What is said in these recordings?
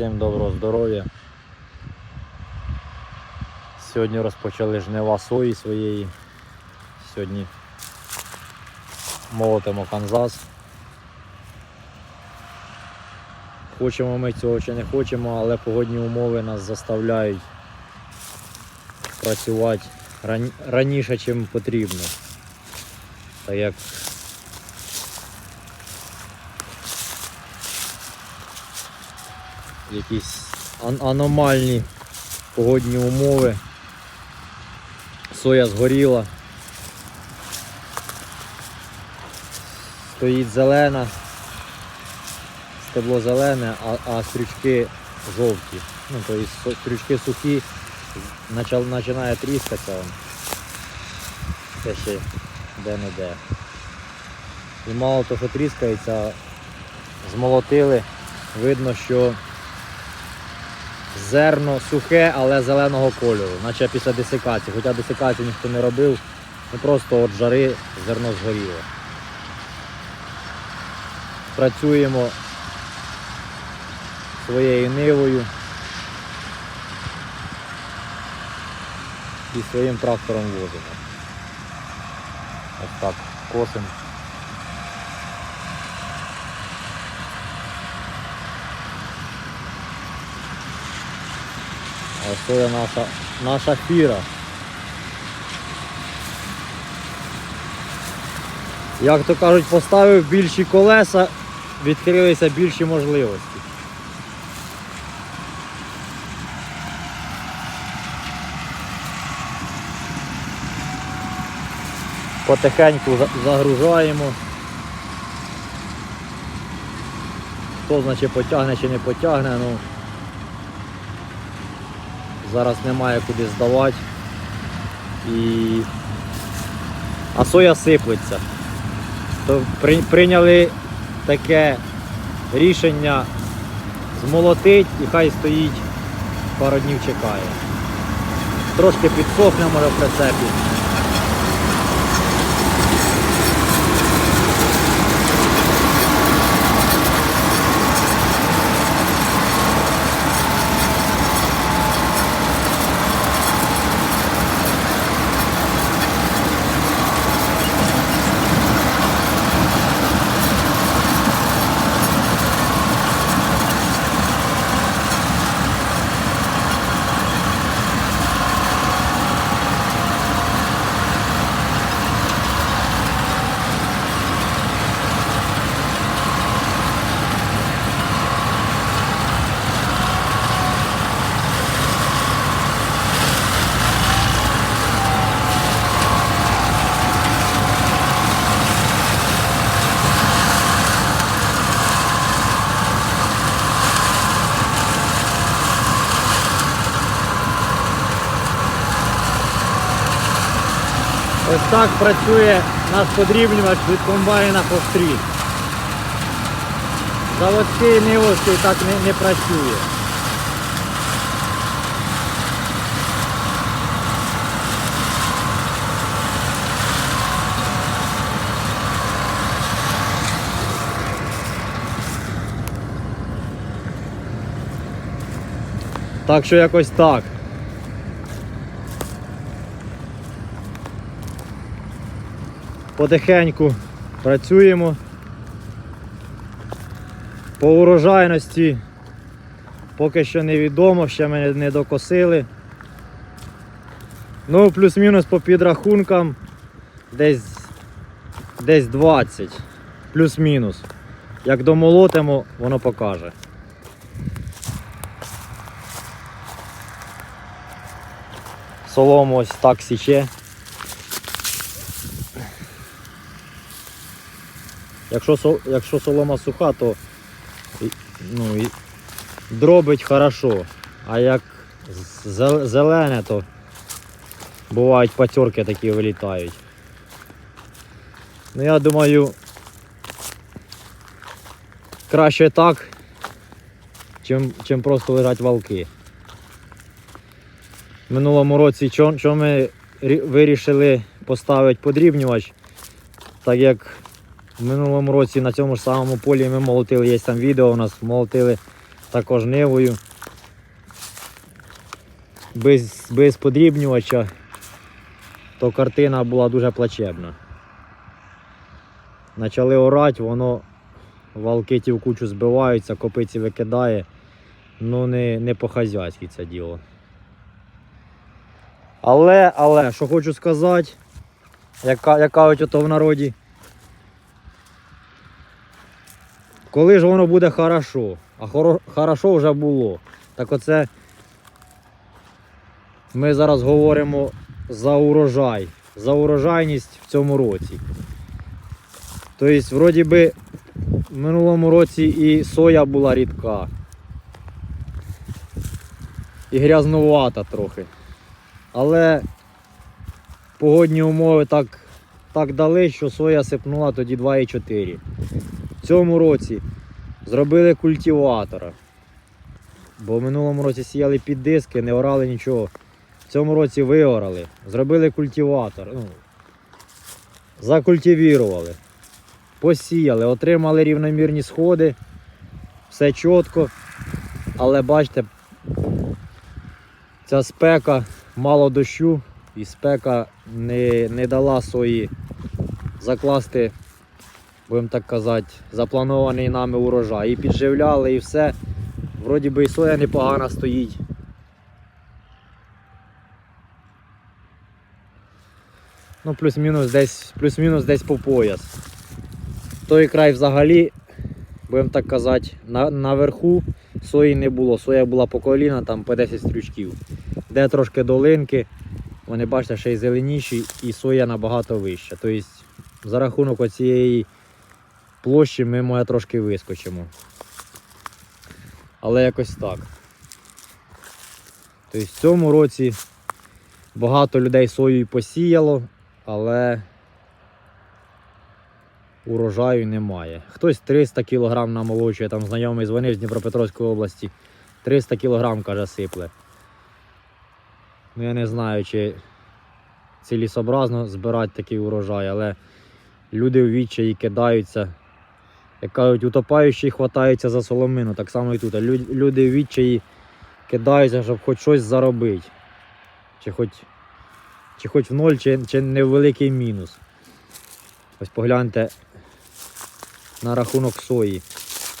Всім доброго здоров'я. Сьогодні розпочали жнива сої своєї. Сьогодні молотимо Канзас. Хочемо ми цього чи не хочемо, але погодні умови нас заставляють працювати раніше, ніж потрібно. Так як якісь ан- аномальні погодні умови. Соя згоріла. Стоїть зелена, стебло зелене, а, а стрючки жовті. Ну, тобто стрючки сухі, починає тріскатися. Це ще де-не-де. І мало того, що тріскається, змолотили, видно, що зерно сухе, але зеленого кольору, наче після десикації. Хоча десикацію ніхто не робив, ну просто от жари зерно згоріло. Працюємо своєю нивою і своїм трактором возимо. Ось так, косимо. А соя наша, наша фіра. Як то кажуть, поставив більші колеса, відкрилися більші можливості. Потихеньку загружаємо. Хто значить потягне чи не потягне, ну зараз немає куди здавати. І... А соя сиплеться. То при... прийняли таке рішення змолотить і хай стоїть пару днів чекає. Трошки підсохне може в прицепі. Ось так працює наш подрібнювач від комбайна Фостріт. Заводський нивовський так не, не працює. Так що якось так. Потихеньку працюємо. По урожайності поки що невідомо, ще ми не докосили. Ну, плюс-мінус по підрахункам десь, десь 20. Плюс-мінус. Як домолотимо, воно покаже. Солому ось так січе. Якщо, якщо солома суха, то ну, і дробить хорошо. А як зелене, то бувають патерки такі вилітають. Ну я думаю, краще так, чим, чим просто лежать валки. Минулому році чому чо ми вирішили поставити подрібнювач, так як в минулому році на цьому ж самому полі ми молотили, є там відео у нас, молотили також нивою. Без, без подрібнювача, то картина була дуже плачебна. Почали орати, воно валки ті в кучу збиваються, копиці викидає. Ну не, не по-хазяйськи це діло. Але, але, що хочу сказати, яка, як кажуть ото в народі. Коли ж воно буде хорошо, а хоро, хорошо вже було. Так оце ми зараз говоримо за урожай, за урожайність в цьому році. Тобто, вроді би, в минулому році і соя була рідка. І грязнувата трохи. Але погодні умови так, так дали, що соя сипнула тоді 2,4. Цьому році зробили культиватора. Бо в минулому році сіяли під диски, не орали нічого. В цьому році виорали, зробили культиватор. Ну, закультивірували, посіяли, отримали рівномірні сходи, все чітко. Але бачите, ця спека, мало дощу, і спека не, не дала сої закласти, будемо так казати, запланований нами урожай. І підживляли, і все. Вроді би і соя непогано стоїть. Ну, плюс-мінус десь, плюс-мінус десь по пояс. Той край взагалі, будемо так казати, на, наверху сої не було. Соя була по коліна, там по 10 стрючків. Де трошки долинки, вони бачите, ще й зеленіші, і соя набагато вища. Тобто за рахунок оцієї площі ми моє трошки вискочимо. Але якось так. Тобто в цьому році багато людей сою посіяло, але урожаю немає. Хтось 300 кг намолочує, там знайомий дзвонив з Дніпропетровської області. 300 кг, каже, сипле. Ну я не знаю, чи цілісообразно збирати такий урожай, але люди в відчаї кидаються. Як кажуть, утопаючі хватаються за соломину, так само і тут. Люди відчаї кидаються, щоб хоч щось заробити. Чи хоч, чи хоч в ноль, чи, чи невеликий мінус. Ось погляньте на рахунок сої.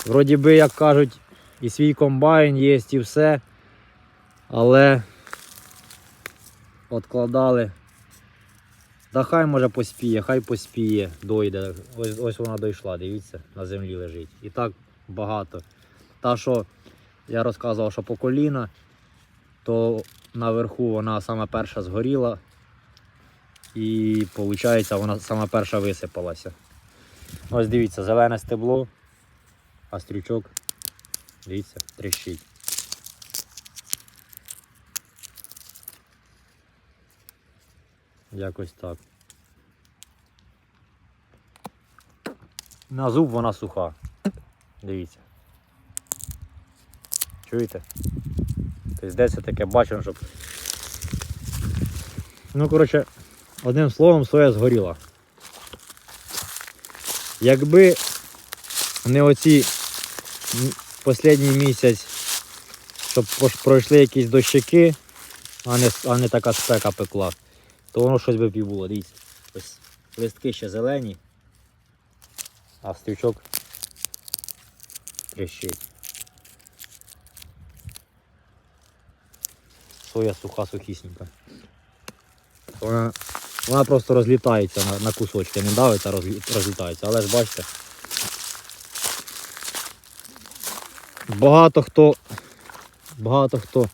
Вроді би, як кажуть, і свій комбайн є, і все. Але откладали. Та хай може поспіє, хай поспіє, дойде. Ось, ось вона дійшла, дивіться, на землі лежить. І так багато. Та, що я розказував, що по коліна, то наверху вона саме перша згоріла. І виходить, вона саме перша висипалася. Ось дивіться, зелене стебло, а стрючок, дивіться, тріщить. Якось так. На зуб вона суха. Дивіться. Чуєте? Тобто де це таке бачимо, щоб. Ну, коротше, одним словом, соя згоріла. Якби не оці останній місяць, щоб пройшли якісь дощики, а не, а не така спека пекла, то воно щось би б було. Дивіться. Ось листки ще зелені, а стрючок тріщить. Соя суха сухісінька. Вона, вона просто розлітається на, на кусочки, не давиться, а розлітається. Але ж бачите. Багато хто, багато хто,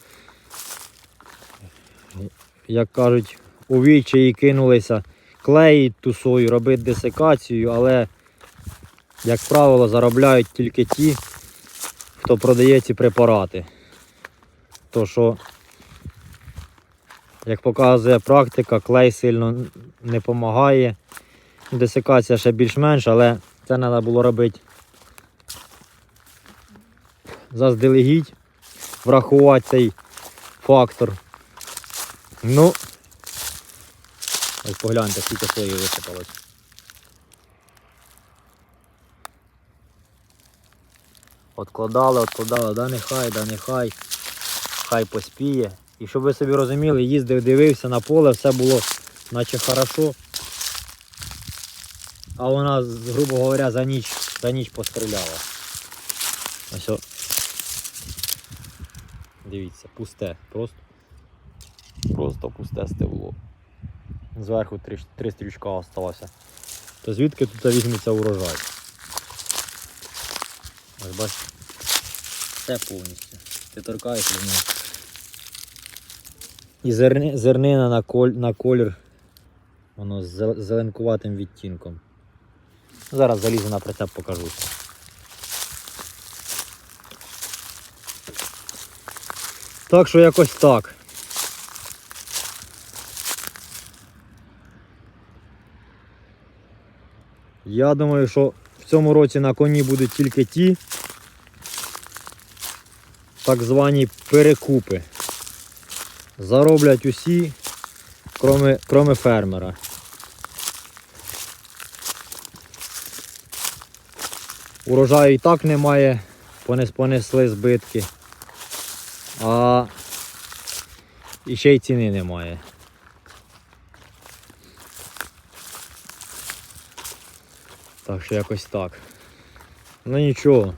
як кажуть, у відчаї кинулися клеїть ту сою, робити десикацію, але, як правило, заробляють тільки ті, хто продає ці препарати. То що як показує практика, клей сильно не допомагає. Десикація ще більш-менш, але це треба було робити заздалегідь, врахувати цей фактор. Ну, ось погляньте, скільки сої висипалось. Откладали, откладали, да нехай, да нехай, хай поспіє. І щоб ви собі розуміли, їздив, дивився на поле, все було наче хорошо. А вона, грубо говоря, за ніч, за ніч постріляла. Ось. о. Дивіться, пусте, просто. Просто пусте стебло. Зверху три, три стрічка осталося. То звідки тут візьметься урожай? Ось бачите. Все повністю. Ти торкаєш до нього. І зерни, зернина на, коль, на колір. Воно з зеленкуватим відтінком. Зараз залізу на прицеп покажу. Так що якось так. Я думаю, що в цьому році на коні будуть тільки ті так звані перекупи. Зароблять усі, кроме, кроме фермера. Урожаю і так немає, понесли збитки. А ще й ціни немає. Так що якось так. Ну нічого.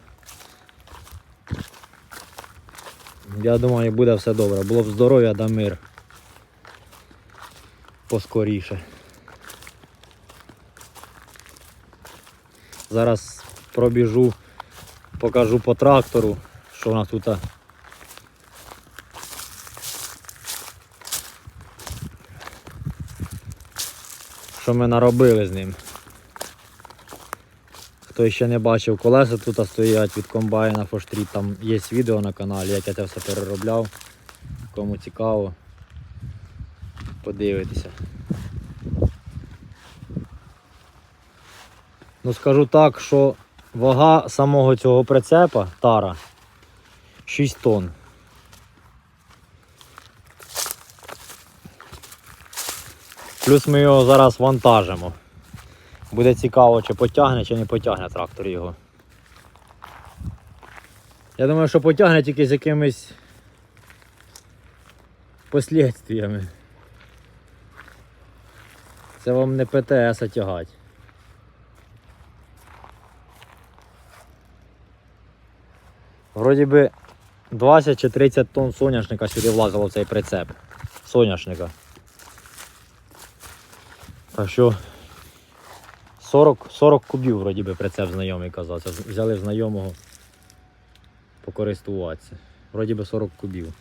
Я думаю, буде все добре. Було б здоров'я да мир. Поскоріше. Зараз пробіжу, покажу по трактору, що у нас тут. Що ми наробили з ним. Хто ще не бачив, колеса тут стоять від комбайна Фоштріт, там є відео на каналі, як я це все переробляв. Кому цікаво, подивитися. Ну скажу так, що вага самого цього прицепа тара 6 тонн. Плюс ми його зараз вантажимо. Буде цікаво, чи потягне, чи не потягне трактор його. Я думаю, що потягне тільки з якимись послідствиями. Це вам не ПТС а тягать. Вроді би 20 чи 30 тонн соняшника сюди влазило в цей прицеп. Соняшника. Так що 40, 40 кубів вроді би прицеп знайомий казав. Взяли в знайомого покористуватися. Вроді би 40 кубів.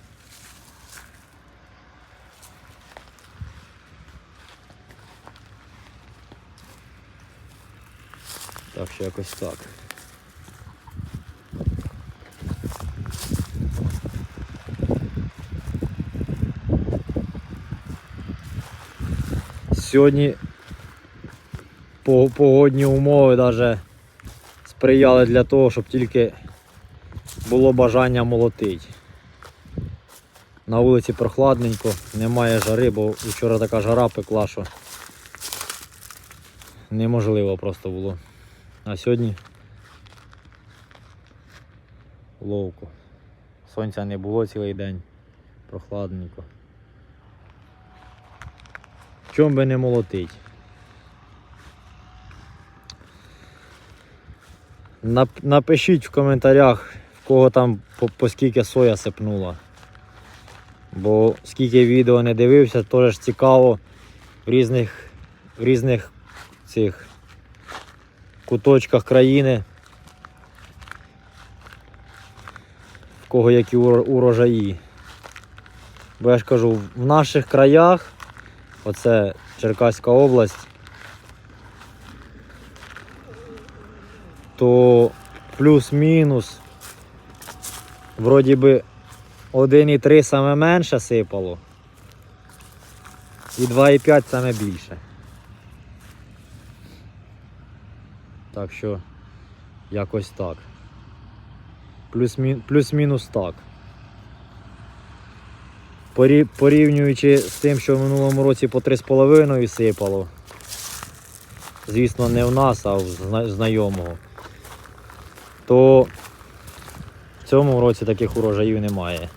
Так що якось так. Сьогодні погодні умови навіть сприяли для того, щоб тільки було бажання молотити. На вулиці прохладненько, немає жари, бо вчора така жара пекла, що неможливо просто було. А сьогодні ловко. Сонця не було цілий день, прохладненько. Чом би не молотить? Напишіть в коментарях, в кого там по, по скільки соя сипнула. Бо скільки відео не дивився, теж цікаво в різних, в різних цих куточках країни. В кого які урожаї. Бо я ж кажу, в наших краях, оце Черкаська область, то плюс-мінус вроді би 1,3 саме менше сипало. І 2,5 саме більше. Так що якось так. Плюс-мі- Плюс-мінус так. Порівнюючи з тим, що в минулому році по 3,5 сипало. Звісно, не в нас, а в знайомого. То В цьому році таких урожаїв немає.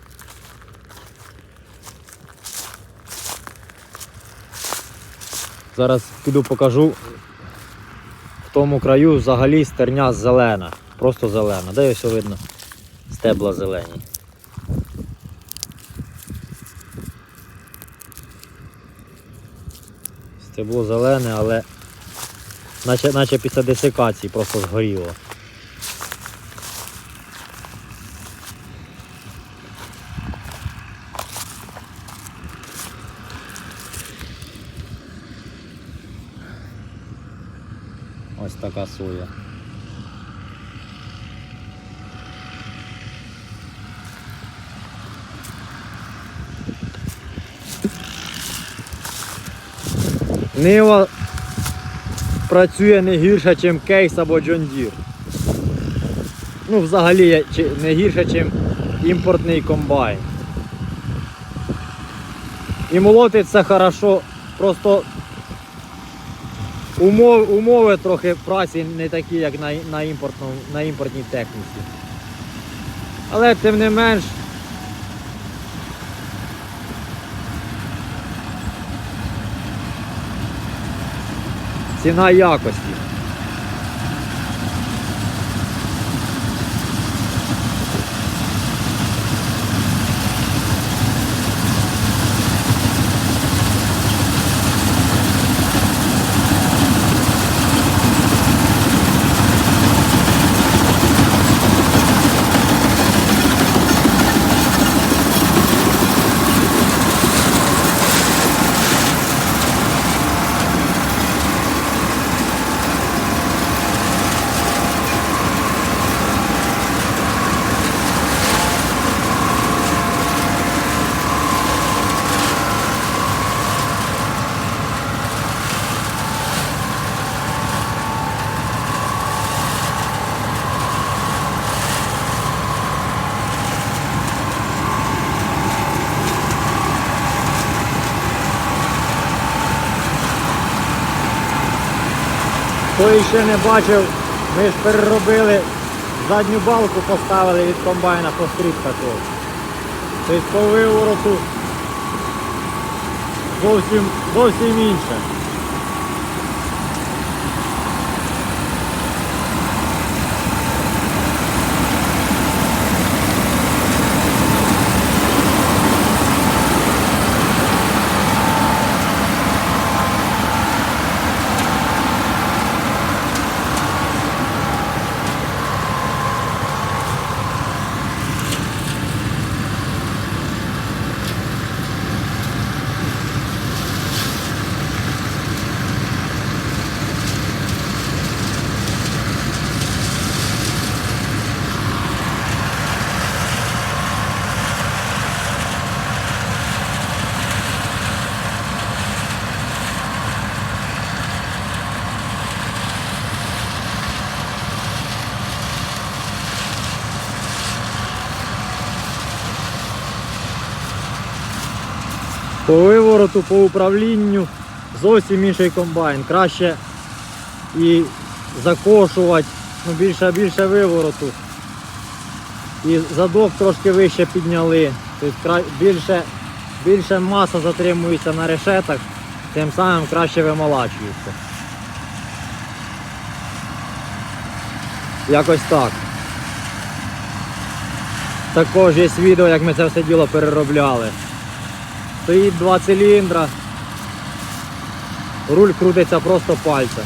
Зараз піду покажу. В тому краю взагалі стерня зелена. Просто зелена. Де ось видно? Стебла зелені. Стебло зелене, але наче, наче після десикації просто згоріло. Ось така. Нива працює не гірше, ніж кейс або Deere. Ну, взагалі не гірше, ніж імпортний комбайн. І молотить це хорошо, просто умови, умови трохи праці не такі, як на, на, імпортному, на імпортній техніці. Але тим не менш. Ціна якості. Хто ще не бачив, ми ж переробили задню балку, поставили від комбайна по такого. Тобто по вивороту зовсім, зовсім інше. По вивороту, по управлінню зовсім інший комбайн. Краще і закошувати, ну, більше більше вивороту. І задок трошки вище підняли. Тобто більше, більше маса затримується на решетах, тим самим краще вимолачується. Якось так. Також є відео, як ми це все діло переробляли. Стоїть два циліндра. Руль крутиться просто пальцем.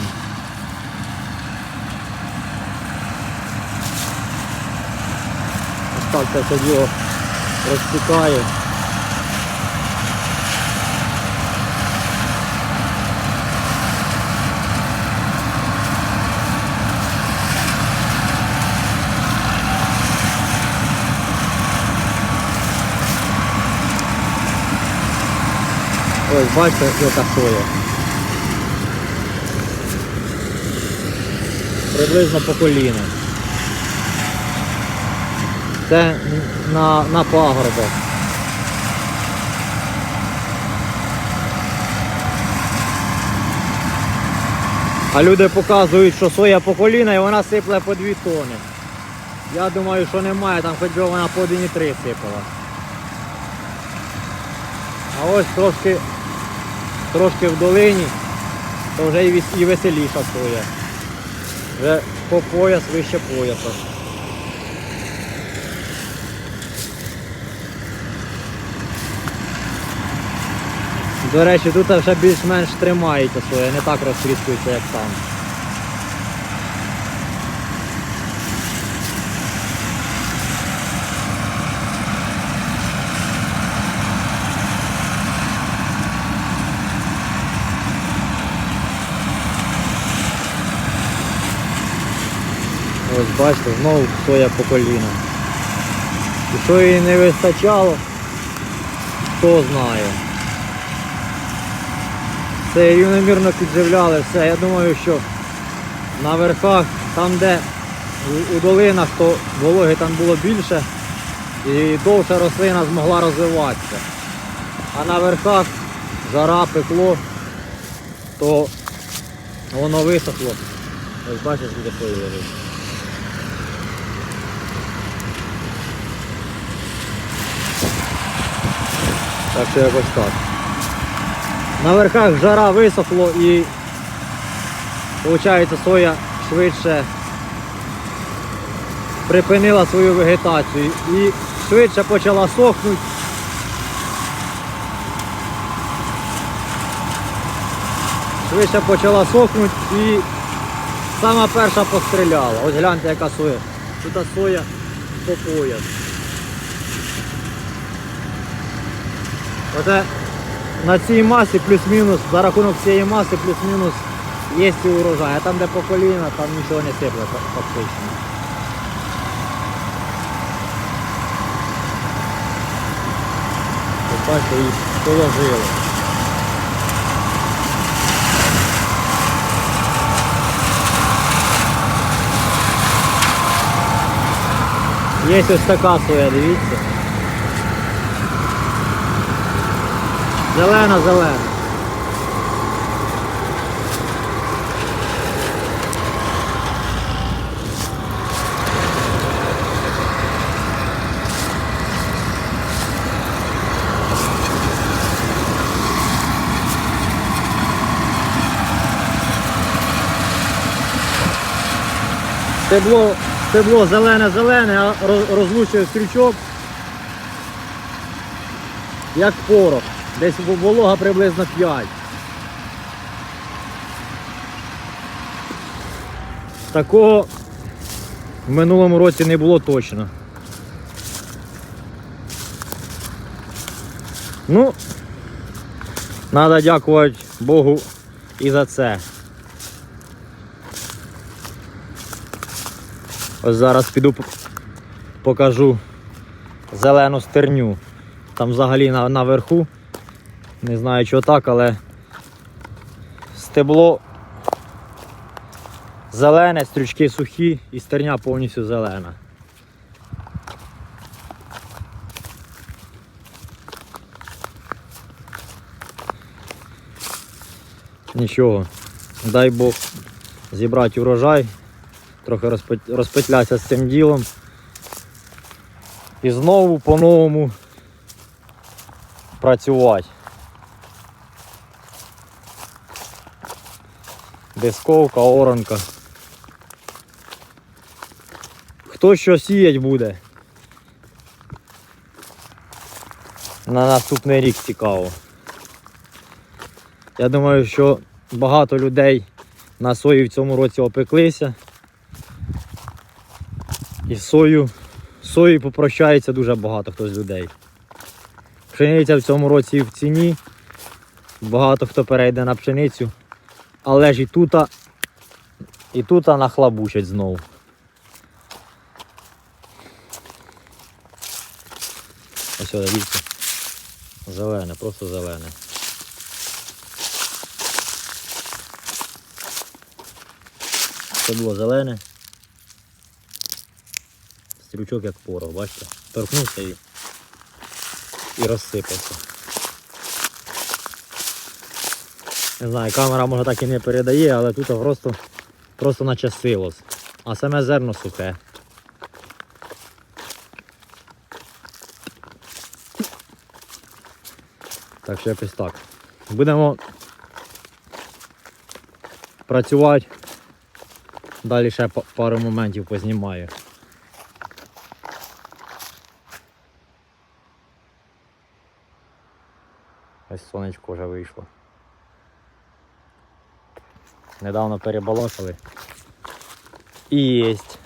Ось так це його діло Ось бачите, соя. Приблизно по коліна. Це на, на пагорбах. А люди показують, що соя по коліна і вона сипле по 2 тони. Я думаю, що немає, там хоч би вона по один і три сипала. А ось трошки, трошки в долині, то вже і, вес- і веселіша соя. Вже по пояс, вище пояса. До речі, тут вже більш-менш тримається соя, не так розтріскується, як там. Бачите, знову соя по коліна. І що їй не вистачало, хто знає. Все рівномірно підживляли, все. Я думаю, що на верхах, там де у, долинах, то вологи там було більше і довша рослина змогла розвиватися. А на верхах жара пекло, то воно висохло. Ось бачиш, де сої. Так що якось так. На верхах жара висохло і виходить соя швидше припинила свою вегетацію і швидше почала сохнути. Швидше почала сохнути і сама перша постріляла. Ось гляньте яка соя. Тут соя по пояс. Оце на цій масі плюс-мінус, за рахунок цієї маси плюс-мінус є і урожай. А там де по коліна, там нічого не сипле фа- фактично. Бачите, їх положили. Є ось така соя, дивіться. Зелена, зелена. Стебло, стебло зелене-зелене, а роз- розлучує стрічок як порох. Десь волога приблизно 5. Такого в минулому році не було точно. Ну, треба дякувати Богу і за це. Ось зараз піду покажу зелену стерню. Там взагалі на, наверху. Не знаю, чого так, але стебло зелене, стрючки сухі і стерня повністю зелена. Нічого, дай Бог зібрати урожай, трохи розпет- розпетлятися з цим ділом. І знову по-новому працювати. Дисковка, оранка. Хто що сіять буде? На наступний рік цікаво. Я думаю, що багато людей на сої в цьому році опеклися. І сою, сої попрощається дуже багато хто з людей. Пшениця в цьому році в ціні. Багато хто перейде на пшеницю. Але ж і тут, і тут нахлабучать знову. Ось дивіться. Зелене, просто зелене. Це було зелене. Стрючок як порох, бачите? Торкнувся і, і розсипався. Не знаю, камера може так і не передає, але тут просто просто наче силос. А саме зерно сухе. Так що якось так. Будемо працювати. Далі ще пару моментів познімаю. Ось сонечко вже вийшло. Недавно перебалакали. І єсть.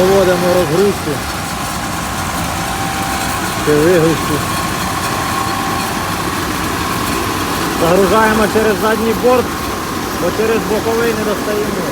Проводимо розгрузку чи вигрузку. Загружаємо через задній борт, бо через боковий не достаємо.